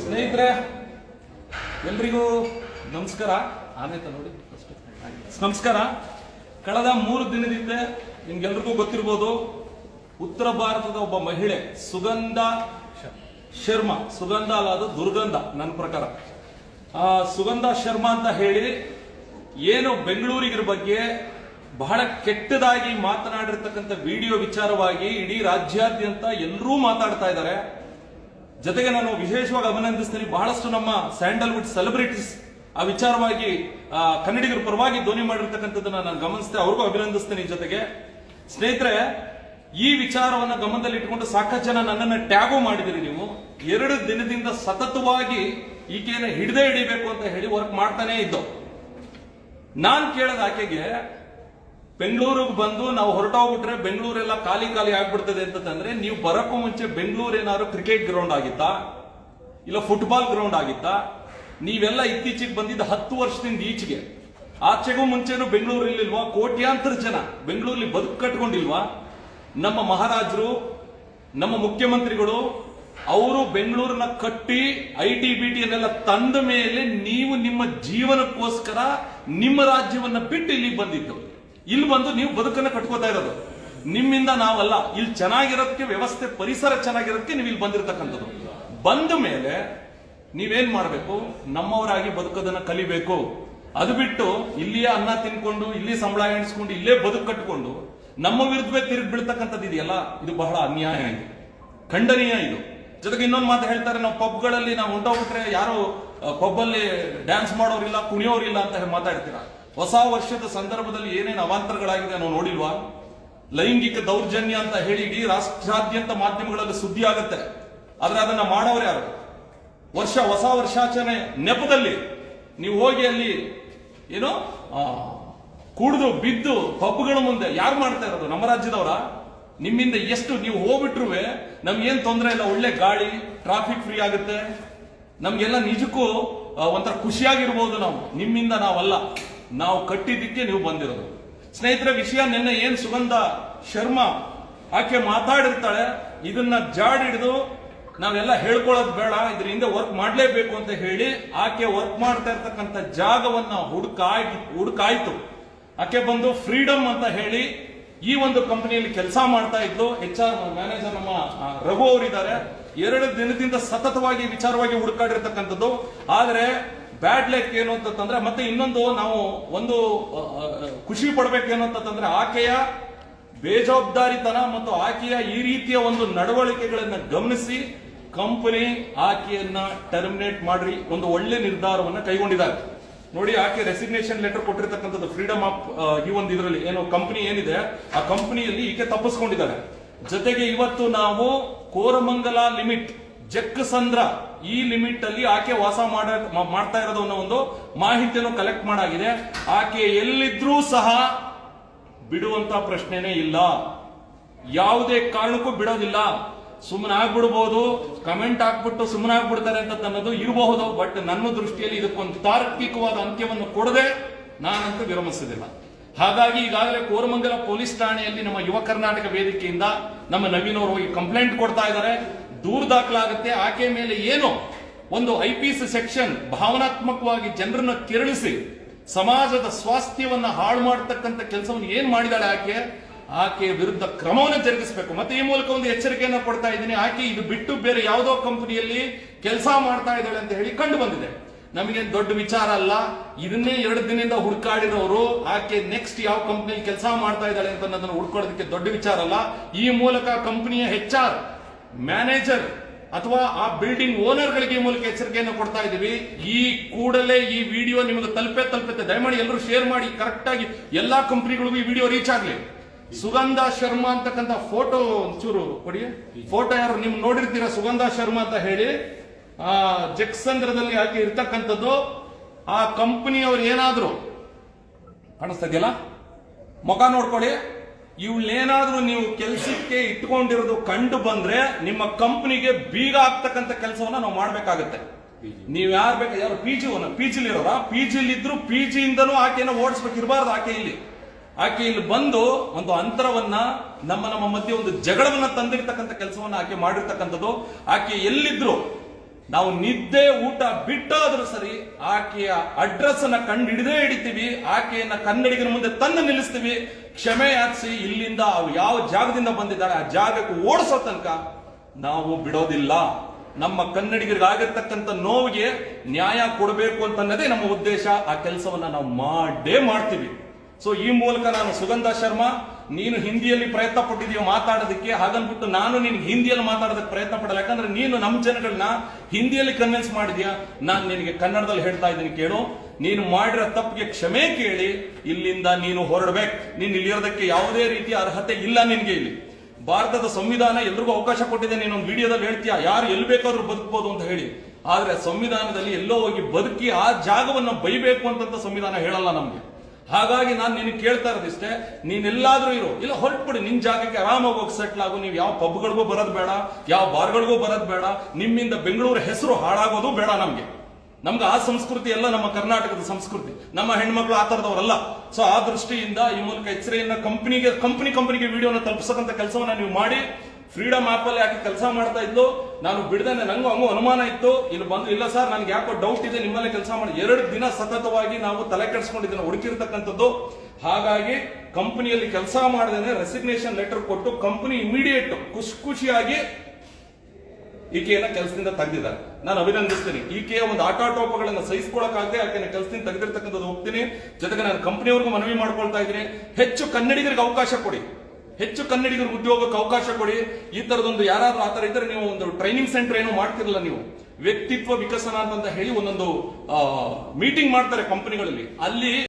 ಸ್ನೇಹಿತರೆ ಎಲ್ರಿಗೂ ನಮಸ್ಕಾರ. ಆನೇತ ನೋಡಿ ನಮಸ್ಕಾರ. ಕಳೆದ ಮೂರು ದಿನದಿಂದ ನಿಮ್ಗೆಲ್ರಿಗೂ ಗೊತ್ತಿರ್ಬೋದು ಉತ್ತರ ಭಾರತದ ಒಬ್ಬ ಮಹಿಳೆ ಸುಗಂಧ ಶರ್ಮಾ. ಸುಗಂಧ ಅಲ್ಲ ಅದು ದುರ್ಗಂಧ ನನ್ನ ಪ್ರಕಾರ. ಆ, ಸುಗಂಧ ಶರ್ಮಾ ಅಂತ ಹೇಳಿ ಏನು ಬೆಂಗಳೂರಿಗಿರ ಬಗ್ಗೆ ಬಹಳ ಕೆಟ್ಟದಾಗಿ ಮಾತನಾಡಿರ್ತಕ್ಕಂಥ ವಿಡಿಯೋ ವಿಚಾರವಾಗಿ ಇಡೀ ರಾಜ್ಯಾದ್ಯಂತ ಎಲ್ಲರೂ ಮಾತಾಡ್ತಾ ಇದ್ದಾರೆ. ಜೊತೆಗೆ ನಾನು ವಿಶೇಷವಾಗಿ ಅಭಿನಂದಿಸ್ತೀನಿ ಬಹಳಷ್ಟು ನಮ್ಮ ಸ್ಯಾಂಡಲ್ವುಡ್ ಸೆಲೆಬ್ರಿಟೀಸ್, ಆ ವಿಚಾರವಾಗಿ ಕನ್ನಡಿಗರ ಪರವಾಗಿ ಧ್ವನಿ ಮಾಡಿರ್ತಕ್ಕಂಥದ್ದನ್ನ ನಾನು ಗಮನಿಸ್ತೆ, ಅವ್ರಿಗೂ ಅಭಿನಂದಿಸ್ತೀನಿ ಜೊತೆಗೆ. ಸ್ನೇಹಿತರೆ, ಈ ವಿಚಾರವನ್ನ ಗಮನದಲ್ಲಿ ಇಟ್ಕೊಂಡು ಸಾಕಷ್ಟು ಜನ ನನ್ನನ್ನು ಟ್ಯಾಗು ಮಾಡಿದಿರಿ ನೀವು. ಎರಡು ದಿನದಿಂದ ಸತತವಾಗಿ ಈಕೆಯನ್ನು ಹಿಡದೆ ಹಿಡಿಬೇಕು ಅಂತ ಹೇಳಿ ವರ್ಕ್ ಮಾಡ್ತಾನೆ ಇದ್ದೋ. ನಾನು ಕೇಳದ ಆಕೆಗೆ ಬೆಂಗಳೂರಿಗೆ ಬಂದು ನಾವು ಹೊರಟೋಗ್ಬಿಟ್ರೆ ಬೆಂಗಳೂರೆಲ್ಲ ಖಾಲಿ ಖಾಲಿ ಆಗ್ಬಿಡ್ತದೆ ಅಂತಂದ್ರೆ ನೀವು ಬರಕ್ಕೂ ಮುಂಚೆ ಬೆಂಗಳೂರು ಏನಾದ್ರು ಕ್ರಿಕೆಟ್ ಗ್ರೌಂಡ್ ಆಗಿತ್ತಾ? ಇಲ್ಲ ಫುಟ್ಬಾಲ್ ಗ್ರೌಂಡ್ ಆಗಿತ್ತಾ? ನೀವೆಲ್ಲ ಇತ್ತೀಚೆಗೆ ಬಂದಿದ್ದ ಹತ್ತು ವರ್ಷದಿಂದ ಈಚೆಗೆ. ಆಚೆಗೂ ಮುಂಚೆನೂ ಬೆಂಗಳೂರಿಲ್ಲಿಲ್ವಾ? ಕೋಟ್ಯಾಂತರ ಜನ ಬೆಂಗಳೂರಲ್ಲಿ ಬದುಕು ಕಟ್ಕೊಂಡಿಲ್ವಾ? ನಮ್ಮ ಮಹಾರಾಜರು, ನಮ್ಮ ಮುಖ್ಯಮಂತ್ರಿಗಳು, ಅವರು ಬೆಂಗಳೂರನ್ನ ಕಟ್ಟಿ ಐ ಟಿ ಬಿ ಟಿಯನ್ನೆಲ್ಲ ತಂದ ಮೇಲೆ ನೀವು ನಿಮ್ಮ ಜೀವನಕ್ಕೋಸ್ಕರ ನಿಮ್ಮ ರಾಜ್ಯವನ್ನ ಬಿಟ್ಟು ಇಲ್ಲಿಗೆ ಬಂದಿದ್ದು. ಇಲ್ಲಿ ಬಂದು ನೀವು ಬದುಕನ್ನ ಕಟ್ಕೋತಾ ಇರೋದು. ನಿಮ್ಮಿಂದ ನಾವಲ್ಲ. ಇಲ್ಲಿ ಚೆನ್ನಾಗಿರೋದಕ್ಕೆ ವ್ಯವಸ್ಥೆ, ಪರಿಸರ ಚೆನ್ನಾಗಿರೋದಕ್ಕೆ ನೀವು ಇಲ್ಲಿ ಬಂದಿರತಕ್ಕಂಥದ್ದು. ಬಂದ ಮೇಲೆ ನೀವೇನ್ ಮಾಡಬೇಕು? ನಮ್ಮವರಾಗಿ ಬದುಕೋದನ್ನ ಕಲಿಬೇಕು. ಅದು ಬಿಟ್ಟು ಇಲ್ಲಿಯೇ ಅನ್ನ ತಿನ್ಕೊಂಡು ಇಲ್ಲಿ ಸಂಬಳ ಎಣಿಸ್ಕೊಂಡು, ಇಲ್ಲೇ ಬದುಕು ಕಟ್ಕೊಂಡು ನಮ್ಮ ವಿರುದ್ಧವೇ ತಿರುಗಿ ಬೀಳ್ತಕ್ಕಂಥದ್ದು ಇದೆಯಲ್ಲ? ಇದು ಬಹಳ ಅನ್ಯಾಯ ಇದೆ ಖಂಡನೀಯ ಇದು. ಜೊತೆಗೆ ಇನ್ನೊಂದು ಮಾತು ಹೇಳ್ತಾರೆ, ನಾವು ಪಬ್ಗಳಲ್ಲಿ ನಾವು ಹೊಂಟೋಗ್ಬಿಟ್ರೆ ಯಾರು ಪಬ್ಬಲ್ಲಿ ಡ್ಯಾನ್ಸ್ ಮಾಡೋರಿಲ್ಲ, ಕುಣಿಯೋರಿಲ್ಲ ಅಂತ ಹೇಳಿ ಮಾತಾಡ್ತೀರಾ? ಹೊಸ ವರ್ಷದ ಸಂದರ್ಭದಲ್ಲಿ ಏನೇನು ಅವಾಂತರಗಳಾಗಿದೆ ನಾವು ನೋಡಿಲ್ವಾ? ಲೈಂಗಿಕ ದೌರ್ಜನ್ಯ ಅಂತ ಹೇಳಿ ಇಡೀ ರಾಷ್ಟ್ರಾದ್ಯಂತ ಮಾಧ್ಯಮಗಳಲ್ಲಿ ಸುದ್ದಿ ಆಗುತ್ತೆ. ಆದ್ರೆ ಅದನ್ನ ಮಾಡೋರು ಯಾರು? ವರ್ಷ ಹೊಸ ವರ್ಷಾಚರಣೆ ನೆಪದಲ್ಲಿ ನೀವು ಹೋಗಿ ಅಲ್ಲಿ ಏನು ಕುಡಿದು, ಬಿದ್ದು ಪಬ್ಗಳ ಮುಂದೆ ಯಾರು ಮಾಡ್ತಾ ಇರೋದು? ನಮ್ಮ ರಾಜ್ಯದವರ? ನಿಮ್ಮಿಂದ ಎಷ್ಟು ನೀವು ಹೋಗ್ಬಿಟ್ರು ನಮ್ಗೇನ್ ತೊಂದರೆ ಇಲ್ಲ, ಒಳ್ಳೆ ಗಾಳಿ ಟ್ರಾಫಿಕ್ ಫ್ರೀ ಆಗುತ್ತೆ. ನಮ್ಗೆಲ್ಲ ನಿಜಕ್ಕೂ ಒಂಥರ ಖುಷಿಯಾಗಿರ್ಬೋದು ನಾವು. ನಿಮ್ಮಿಂದ ನಾವಲ್ಲ. ನಾವು ಕಟ್ಟಿದ್ದಕ್ಕೆ ನೀವು ಬಂದಿರೋದು. ಸ್ನೇಹಿತರ, ವಿಷಯ ನಿನ್ನೆ ಏನ್ ಸುಗಂಧ ಶರ್ಮಾ ಆಕೆ ಮಾತಾಡಿರ್ತಾಳೆ, ಇದನ್ನ ಜಾಡಿಡಿದು ನಾವೆಲ್ಲ ಹೇಳ್ಕೊಳ್ಳೋದು ಬೇಡ, ಇದ್ರ ಹಿಂದೆ ವರ್ಕ್ ಮಾಡ್ಲೇಬೇಕು ಅಂತ ಹೇಳಿ ಆಕೆ ವರ್ಕ್ ಮಾಡ್ತಾ ಇರ್ತಕ್ಕಂಥ ಜಾಗವನ್ನ ಹುಡುಕಾಯ್ ಹುಡುಕಾಯ್ತು. ಆಕೆ ಬಂದು ಫ್ರೀಡಮ್ ಅಂತ ಹೇಳಿ ಈ ಒಂದು ಕಂಪನಿಯಲ್ಲಿ ಕೆಲಸ ಮಾಡ್ತಾ ಇದ್ಲು. ಎಚ್ ಆರ್ ಮ್ಯಾನೇಜರ್ ನಮ್ಮ ರಘು ಅವರಿದ್ದಾರೆ. ಎರಡು ದಿನದಿಂದ ಸತತವಾಗಿ ವಿಚಾರವಾಗಿ ಹುಡುಕಾಡಿರ್ತಕ್ಕಂಥದ್ದು. ಆದ್ರೆ ಬ್ಯಾಡ್ ಲೈಕ್ ಏನು ಅಂತಂದ್ರೆ ಮತ್ತೆ ಇನ್ನೊಂದು ನಾವು ಒಂದು ಖುಷಿ ಪಡ್ಬೇಕು ಖುಷಿ ಪಡ್ಬೇಕೇನು ಅಂತಂದ್ರೆ ಆಕೆಯ ಬೇಜವಾಬ್ದಾರಿತನ ಮತ್ತು ಆಕೆಯ ಈ ರೀತಿಯ ಒಂದು ನಡವಳಿಕೆಗಳನ್ನ ಗಮನಿಸಿ ಕಂಪನಿ ಆಕೆಯನ್ನ ಟರ್ಮಿನೇಟ್ ಮಾಡ್ರಿ, ಒಂದು ಒಳ್ಳೆ ನಿರ್ಧಾರವನ್ನ ಕೈಗೊಂಡಿದ್ದಾರೆ. ನೋಡಿ, ಆಕೆ ರೆಸಿಗ್ನೇಷನ್ ಲೆಟರ್ ಕೊಟ್ಟಿರ್ತಕ್ಕಂಥದ್ದು ಫ್ರೀಡಮ್ ಆಫ್ ಈ ಒಂದು ಇದರಲ್ಲಿ ಏನು ಕಂಪನಿ ಏನಿದೆ, ಆ ಕಂಪನಿಯಲ್ಲಿ ಈಕೆ ತಪ್ಪಿಸ್ಕೊಂಡಿದ್ದಾರೆ. ಜೊತೆಗೆ ಇವತ್ತು ನಾವು ಕೋರಮಂಗಲ ಲಿಮಿಟ್ ಜಕ್ಕಸಂದ್ರ ಈ ಲಿಮಿಟ್ ಅಲ್ಲಿ ಆಕೆ ವಾಸ ಮಾಡ ಮಾಡ್ತಾ ಇರೋದು ಅನ್ನೋ ಒಂದು ಮಾಹಿತಿಯನ್ನು ಕಲೆಕ್ಟ್ ಮಾಡಾಗಿದೆ. ಆಕೆ ಎಲ್ಲಿದ್ರೂ ಸಹ ಬಿಡುವಂತ ಪ್ರಶ್ನೆನೇ ಇಲ್ಲ. ಯಾವುದೇ ಕಾರಣಕ್ಕೂ ಬಿಡೋದಿಲ್ಲ. ಸುಮ್ಮನೆ ಆಗ್ಬಿಡ್ಬೋದು. ಕಮೆಂಟ್ ಹಾಕ್ಬಿಟ್ಟು ಸುಮ್ಮನೆ ಆಗ್ಬಿಡ್ತಾರೆ ಅಂತ ಅನ್ನೋದು ಇರಬಹುದು ಬಟ್ ನನ್ನ ದೃಷ್ಟಿಯಲ್ಲಿ ಇದಕ್ಕೊಂದು ತಾರ್ಕಿಕವಾದ ಅಂತ್ಯವನ್ನು ಕೊಡದೆ ನಾನಂತೂ ವಿರಮಿಸೋದಿಲ್ಲ ಹಾಗಾಗಿ ಈಗಾಗಲೇ ಕೋರಮಂಗಲ ಪೊಲೀಸ್ ಠಾಣೆಯಲ್ಲಿ ನಮ್ಮ ಯುವ ಕರ್ನಾಟಕ ವೇದಿಕೆಯಿಂದ ನಮ್ಮ ನವೀನ್ ಅವರು ಹೋಗಿ ಕಂಪ್ಲೇಂಟ್ ಕೊಡ್ತಾ ಇದ್ದಾರೆ. ದೂರು ದಾಖಲಾಗುತ್ತೆ. ಆಕೆ ಮೇಲೆ ಏನು ಒಂದು ಐ ಪಿ ಸಿ ಸೆಕ್ಷನ್ ಭಾವನಾತ್ಮಕವಾಗಿ ಜನರನ್ನ ಕೆರಳಿಸಿ ಸಮಾಜದ ಸ್ವಾಸ್ಥ್ಯವನ್ನ ಹಾಳು ಮಾಡತಕ್ಕಂತ ಕೆಲಸವನ್ನು ಏನ್ ಮಾಡಿದಾಳೆ ಆಕೆ? ಆಕೆಯ ವಿರುದ್ಧ ಕ್ರಮವನ್ನು ಜರುಗಿಸಬೇಕು. ಮತ್ತೆ ಈ ಮೂಲಕ ಒಂದು ಎಚ್ಚರಿಕೆಯನ್ನು ಕೊಡ್ತಾ ಇದ್ದೀನಿ. ಆಕೆ ಇದು ಬಿಟ್ಟು ಬೇರೆ ಯಾವುದೋ ಕಂಪನಿಯಲ್ಲಿ ಕೆಲಸ ಮಾಡ್ತಾ ಇದ್ದಾಳೆ ಅಂತ ಹೇಳಿ ಕಂಡು ಬಂದಿದೆ. ನಮಗೇನು ದೊಡ್ಡ ವಿಚಾರ ಅಲ್ಲ. ಇದನ್ನೇ ಎರಡು ದಿನದಿಂದ ಹುಡುಕಾಡಿರೋರು ಆಕೆ ನೆಕ್ಸ್ಟ್ ಯಾವ ಕಂಪನಿಯಲ್ಲಿ ಕೆಲಸ ಮಾಡ್ತಾ ಇದ್ದಾಳೆ ಅಂತ ಅನ್ನೋದನ್ನ ಹುಡ್ಕೊಳ್ಳೋದಕ್ಕೆ ದೊಡ್ಡ ವಿಚಾರ ಅಲ್ಲ. ಈ ಮೂಲಕ ಕಂಪನಿಯ ಹೆಚ್ ಆರ್ ಮ್ಯಾನೇಜರ್ ಅಥವಾ ಆ ಬಿಲ್ಡಿಂಗ್ ಓನರ್ಗಳಿಗೆ ಮೂಲಕ ಎಚ್ಚರಿಕೆಯನ್ನು ಕೊಡ್ತಾ ಇದ್ದೀವಿ. ಈ ಕೂಡಲೇ ಈ ವಿಡಿಯೋ ನಿಮಗೆ ತಲುಪೇ ತಲುಪುತ್ತೆ. ದಯಮಾಡಿ ಎಲ್ಲರೂ ಶೇರ್ ಮಾಡಿ ಕರೆಕ್ಟ್ ಆಗಿ ಎಲ್ಲಾ ಕಂಪನಿಗಳಿಗೂ ಈ ವಿಡಿಯೋ ರೀಚ್ ಆಗಲಿ. ಸುಗಂಧ ಶರ್ಮಾ ಅಂತಕ್ಕಂಥ ಫೋಟೋ ಒಂಚೂರು ಕೊಡಿ. ಫೋಟೋ ಯಾರು ನಿಮ್ ನೋಡಿರ್ತೀರಾ? ಸುಗಂಧ ಶರ್ಮಾ ಅಂತ ಹೇಳಿ. ಆ, ಜಕ್ಸಂದ್ರದಲ್ಲಿ ಆಕೆ ಇರ್ತಕ್ಕಂಥದ್ದು. ಆ ಕಂಪನಿಯವ್ರು ಏನಾದ್ರು ಕಾಣಿಸ್ತಾ ಇದೆಯಲ್ಲ? ಮುಖ ನೋಡ್ಕೊಳ್ಳಿ. ಇವಳೇನಾದ್ರೂ ನೀವು ಕೆಲಸಕ್ಕೆ ಇಟ್ಕೊಂಡಿರೋದು ಕಂಡು ಬಂದ್ರೆ ನಿಮ್ಮ ಕಂಪನಿಗೆ ಬೀಗ ಆಗ್ತಕ್ಕಂತ ಕೆಲಸವನ್ನ ನಾವು ಮಾಡ್ಬೇಕಾಗತ್ತೆ. ನೀವ್ ಯಾರು ಬೇಕು ಯಾರು ಪಿ ಜಿ ಪಿ ಜಿಲಿ ಇರೋರ? ಪಿ ಜಿಲಿ ಇದ್ರು ಪಿ ಜಿಯಿಂದನೂ ಆಕೆಯನ್ನು ಓಡಿಸ್ಬೇಕಿರಬಾರ್ದು ಆಕೆ ಇಲ್ಲಿ. ಆಕೆ ಇಲ್ಲಿ ಬಂದು ಒಂದು ಅಂತರವನ್ನ ನಮ್ಮ ನಮ್ಮ ಮಧ್ಯೆ ಒಂದು ಜಗಳವನ್ನ ತಂದಿರ್ತಕ್ಕಂಥ ಕೆಲಸವನ್ನ ಆಕೆ ಮಾಡಿರ್ತಕ್ಕಂಥದ್ದು. ಆಕೆ ಎಲ್ಲಿದ್ರು ನಾವು ನಿದ್ದೆ ಊಟ ಬಿಟ್ಟಾದ್ರೂ ಸರಿ ಆಕೆಯ ಅಡ್ರೆಸ್ ಅನ್ನ ಕಂಡು ಹಿಡಿದೇ ಹಿಡಿತೀವಿ, ಆಕೆಯನ್ನ ಕನ್ನಡಿಗರ ಮುಂದೆ ತಂದು ನಿಲ್ಲಿಸ್ತೀವಿ. ಕ್ಷಮೆ ಯಾಚಿಸಿ, ಇಲ್ಲಿಂದ ಯಾವ ಜಾಗದಿಂದ ಬಂದಿದ್ದಾರೆ, ಆ ಜಾಗಕ್ಕೆ ಓಡಿಸೋ ತನಕ ನಾವು ಬಿಡೋದಿಲ್ಲ. ನಮ್ಮ ಕನ್ನಡಿಗರಿಗಾಗಿರ್ತಕ್ಕಂಥ ನೋವಿಗೆ ನ್ಯಾಯ ಕೊಡಬೇಕು ಅಂತ ಅನ್ನೋದೇ ನಮ್ಮ ಉದ್ದೇಶ. ಆ ಕೆಲಸವನ್ನ ನಾವು ಮಾಡೇ ಮಾಡ್ತೀವಿ. ಸೊ ಈ ಮೂಲಕ ನಾನು ಸುಗಂಧ ಶರ್ಮಾ, ನೀನು ಹಿಂದಿಯಲ್ಲಿ ಪ್ರಯತ್ನ ಪಟ್ಟಿದೀಯ ಮಾತಾಡೋದಕ್ಕೆ ಹಾಗನ್ಬಿಟ್ಟು ನಾನು ನಿನ್ಗೆ ಹಿಂದಿಯಲ್ಲಿ ಮಾತಾಡೋದಕ್ಕೆ ಪ್ರಯತ್ನ ಪಡಲ್ಲ. ಯಾಕಂದ್ರೆ ನೀನು ನಮ್ಮ ಜನಗಳನ್ನ ಹಿಂದಿಯಲ್ಲಿ ಕನ್ವಿನ್ಸ್ ಮಾಡಿದ್ಯಾ ನಾನು ನಿನಗೆ ಕನ್ನಡದಲ್ಲಿ ಹೇಳ್ತಾ ಇದ್ದೀನಿ ಕೇಳು. ನೀನು ಮಾಡಿರೋ ತಪ್ಪಿಗೆ ಕ್ಷಮೆ ಕೇಳಿ, ಇಲ್ಲಿಂದ ನೀನು ಹೊರಡ್ಬೇಕು. ನೀನು ಇಲ್ಲಿರೋದಕ್ಕೆ ಯಾವುದೇ ರೀತಿಯ ಅರ್ಹತೆ ಇಲ್ಲ ನಿನಗೆ ಇಲ್ಲಿ. ಭಾರತದ ಸಂವಿಧಾನ ಎಲ್ರಿಗೂ ಅವಕಾಶ ಕೊಟ್ಟಿದೆ. ನೀನು ಒಂದು ವಿಡಿಯೋದಲ್ಲಿ ಹೇಳ್ತೀಯಾ? ಯಾರು ಎಲ್ಲಿ ಬೇಕಾದ್ರೂ ಬದುಕಬಹುದು ಅಂತ ಹೇಳಿ. ಆದ್ರೆ ಸಂವಿಧಾನದಲ್ಲಿ ಎಲ್ಲೋ ಹೋಗಿ ಬದುಕಿ ಆ ಜಾಗವನ್ನು ಬೈಬೇಕು ಅಂತಂತ ಸಂವಿಧಾನ ಹೇಳಲ್ಲ ನಮ್ಗೆ. ಹಾಗಾಗಿ ನಾನು ನಿನಗೆ ಕೇಳ್ತಾ ಇರೋದಿಷ್ಟೇ, ನೀನೆಲ್ಲಾದ್ರೂ ಇರು. ಇಲ್ಲ, ಹೊರಟ್ಬಿಡಿ. ನಿನ್ ಜಾಗಕ್ಕೆ ಆರಾಮಾಗಿ ಹೋಗಿ ಸೆಟ್ಲ್ ಆಗು. ನೀವು ಯಾವ ಪಬ್ಗಳಿಗೂ ಬರೋದು ಬೇಡ, ಯಾವ ಬಾರ್ಗಳಿಗೂ ಬರೋದು ಬೇಡ. ನಿಮ್ಮಿಂದ ಬೆಂಗಳೂರು ಹೆಸರು ಹಾಳಾಗೋದು ಬೇಡ ನಮ್ಗೆ. ನಮ್ಗೆ ಆ ಸಂಸ್ಕೃತಿ ಎಲ್ಲ ನಮ್ಮ ಕರ್ನಾಟಕದ ಸಂಸ್ಕೃತಿ. ನಮ್ಮ ಹೆಣ್ಮಕ್ಳು ಆ ಥರದವರಲ್ಲ. ಸೊ ಆ ದೃಷ್ಟಿಯಿಂದ ಈ ಮೂಲಕ ಎಚ್ಚರಿಯನ್ನ ಕಂಪ್ನಿಗೆ ಕಂಪ್ನಿ ಕಂಪ್ನಿಗೆ ವಿಡಿಯೋನ ತಲುಪಿಸಕ್ಕಂತ ಕೆಲಸವನ್ನ ನೀವು ಮಾಡಿ. ಫ್ರೀಡಮ್ ಆಪ್ ಅಲ್ಲಿ ಯಾಕೆ ಕೆಲಸ ಮಾಡ್ತಾ ಇದ್ಲು? ನಾನು ಬಿಡದೆ ನಂಗೂ ಹಂಗೂ ಅನುಮಾನ ಇತ್ತು. ಇಲ್ಲಿ ಬಂದು, ಇಲ್ಲ ಸರ್, ನನ್ಗೆ ಯಾಕೋ ಡೌಟ್ ಇದೆ, ನಿಮ್ಮಲ್ಲೇ ಕೆಲಸ ಮಾಡಿ. ಎರಡು ದಿನ ಸತತವಾಗಿ ನಾವು ತಲೆ ಕೆಡಿಸ್ಕೊಂಡಿದ್ದೇನೆ ಹುಡುಕಿರ್ತಕ್ಕಂಥದ್ದು. ಹಾಗಾಗಿ ಕಂಪನಿಯಲ್ಲಿ ಕೆಲಸ ಮಾಡದೇನೆ ರೆಸಿಗ್ನೇಷನ್ ಲೆಟರ್ ಕೊಟ್ಟು ಕಂಪನಿ ಇಮಿಡಿಯೇಟ್ ಖುಷಿ ಖುಷಿಯಾಗಿ ಈಕೆಯನ್ನ ಕೆಲಸದಿಂದ ತೆಗೆದಿದ್ದಾರೆ. ನಾನು ಅಭಿನಂದಿಸ್ತೀನಿ. ಈಕೆಯ ಒಂದು ಆಟಾಟೋಪಗಳನ್ನ ಸಹಿಸಿಕೊಳ್ಳಕ್ಕಾಗದೆ ಆಕೆನ ಕೆಲಸದಿಂದ ತೆಗೆದಿರ್ತಕ್ಕಂಥದ್ದು ಹೋಗ್ತೀನಿ. ಜೊತೆಗೆ ನಾನು ಕಂಪನಿಯವ್ರಿಗೂ ಮನವಿ ಮಾಡ್ಕೊಳ್ತಾ ಇದ್ದೀನಿ. ಹೆಚ್ಚು ಕನ್ನಡಿಗರಿಗೆ ಅವಕಾಶ ಕೊಡಿ. ಹೆಚ್ಚು ಕನ್ನಡಿಗರು ಉದ್ಯೋಗಕ್ಕೆ ಅವಕಾಶ ಕೊಡಿ. ಈ ತರದೊಂದು ಯಾರಾದ್ರೂ ಆ ತರ ಇದ್ರೆ ನೀವು ಒಂದು ಟ್ರೈನಿಂಗ್ ಸೆಂಟರ್ ಏನೋ ಮಾಡ್ತಿರಲ್ಲ ನೀವು. ವ್ಯಕ್ತಿತ್ವ ವಿಕಸನ ಅಂತ ಹೇಳಿ ಒಂದೊಂದು ಮೀಟಿಂಗ್ ಮಾಡ್ತಾರೆ ಕಂಪನಿಗಳಲ್ಲಿ ಅಲ್ಲಿ